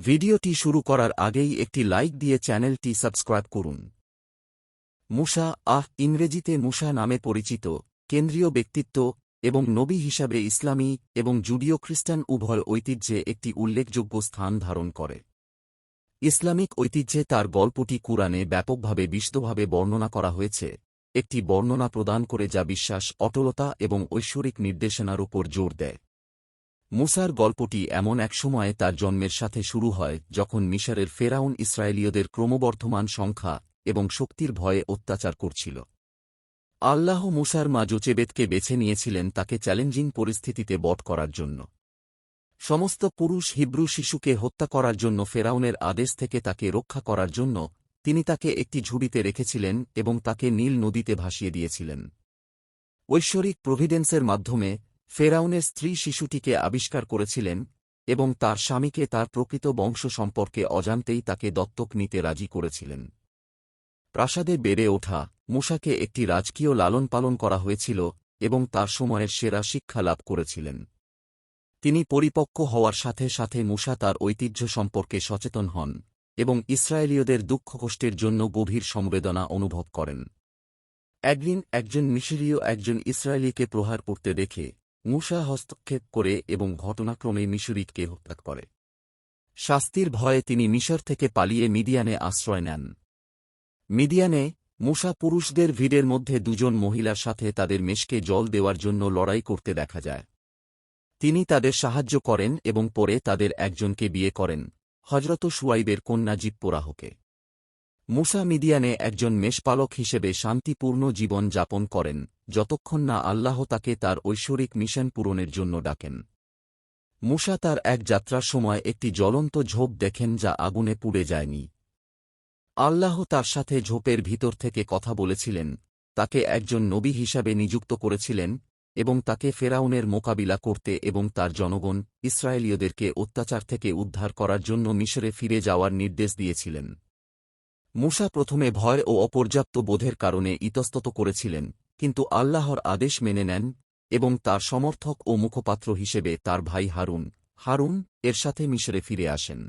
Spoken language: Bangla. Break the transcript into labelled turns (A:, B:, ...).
A: ভিডিওটি শুরু করার আগেই একটি লাইক দিয়ে চ্যানেলটি সাবস্ক্রাইব করুন। মুসা, আহ, ইংরেজিতে মুসা নামে পরিচিত, কেন্দ্রীয় ব্যক্তিত্ব এবং নবী হিসাবে ইসলামী এবং জুডিও খ্রিস্টান উভয় ঐতিহ্যে একটি উল্লেখযোগ্য স্থান ধারণ করে। ইসলামিক ঐতিহ্যে তার গল্পটি কুরআনে ব্যাপকভাবে বিশদভাবে বর্ণনা করা হয়েছে, একটি বর্ণনা প্রদান করে যা বিশ্বাস, অটলতা এবং ঐশ্বরিক নির্দেশনার উপর জোর দেয়। মুসার গল্পটি এমন এক সময়ে তার জন্মের সাথে শুরু হয়, যখন মিশরের ফেরাউন ইসরায়েলীয়দের ক্রমবর্ধমান সংখ্যা এবং শক্তির ভয়ে অত্যাচার করছিল। আল্লাহ মুসার মা জোচেবেদকে বেছে নিয়েছিলেন তাকে চ্যালেঞ্জিং পরিস্থিতিতে বট করার জন্য। সমস্ত পুরুষ হিব্রু শিশুকে হত্যা করার জন্য ফেরাউনের আদেশ থেকে তাকে রক্ষা করার জন্য তিনি তাকে একটি ঝুড়িতে রেখেছিলেন এবং তাকে নীল নদীতে ভাসিয়ে দিয়েছিলেন। ঐশ্বরিক প্রভিডেন্সের মাধ্যমে ফেরাউনের স্ত্রী শিশুটিকে আবিষ্কার করেছিলেন এবং তার স্বামীকে তার প্রকৃত বংশ সম্পর্কে অজান্তেই তাকে দত্তক নিতে রাজি করেছিলেন। প্রাসাদে বেড়ে ওঠা মুসাকে একটি রাজকীয় লালন পালন করা হয়েছিল এবং তার সময়ের সেরা শিক্ষা লাভ করেছিলেন। তিনি পরিপক্ক হওয়ার সাথে সাথে মুসা তার ঐতিহ্য সম্পর্কে সচেতন হন এবং ইসরায়েলীয়দের দুঃখকষ্টের জন্য গভীর সংবেদনা অনুভব করেন। একদিন একজন মিশরীয় একজন ইসরায়েলিকে প্রহার করতে দেখে মুসা হস্তক্ষেপ করে এবং ঘটনাক্রমে মিশরিককে হত্যা করে। শাস্তির ভয়ে তিনি মিশর থেকে পালিয়ে মিডিয়ানে আশ্রয় নেন। মিডিয়ানে মুসা পুরুষদের ভিড়ের মধ্যে দুজন মহিলার সাথে তাদের মেশকে জল দেওয়ার জন্য লড়াই করতে দেখা যায়। তিনি তাদের সাহায্য করেন এবং পরে তাদের একজনকে বিয়ে করেন হজরত সুয়াইবের কন্যা জিপ্পোরাহকে। মুসা মিডিয়ানে একজন মেষপালক হিসেবে শান্তিপূর্ণ জীবন যাপন করেন। যতক্ষণ না আল্লাহ তাকে তার ঐশ্বরিক মিশন পূরণের জন্য ডাকেন। মুসা তার এক যাত্রার সময় একটি জ্বলন্ত ঝোপ দেখেন যা আগুনে পুড়ে যায়নি। আল্লাহ তার সাথে ঝোপের ভিতর থেকে কথা বলেছিলেন, তাকে একজন নবী হিসাবে নিযুক্ত করেছিলেন এবং তাকে ফেরাউনের মোকাবিলা করতে এবং তার জনগণ ইসরায়েলীয়দেরকে অত্যাচার থেকে উদ্ধার করার জন্য মিশরে ফিরে যাওয়ার নির্দেশ দিয়েছিলেন। মুসা প্রথমে ভয় ও অপর্যাপ্ত বোধের কারণে ইতস্তত করেছিলেন, কিন্তু আল্লাহর আদেশ মেনে নেন এবং তার সমর্থক ও মুখপাত্র হিসেবে তার ভাই হারুন হারুন, এর সাথে মিশরে ফিরে আসেন।